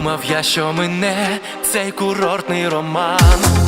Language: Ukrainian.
Думав я, що мене цей курортний роман.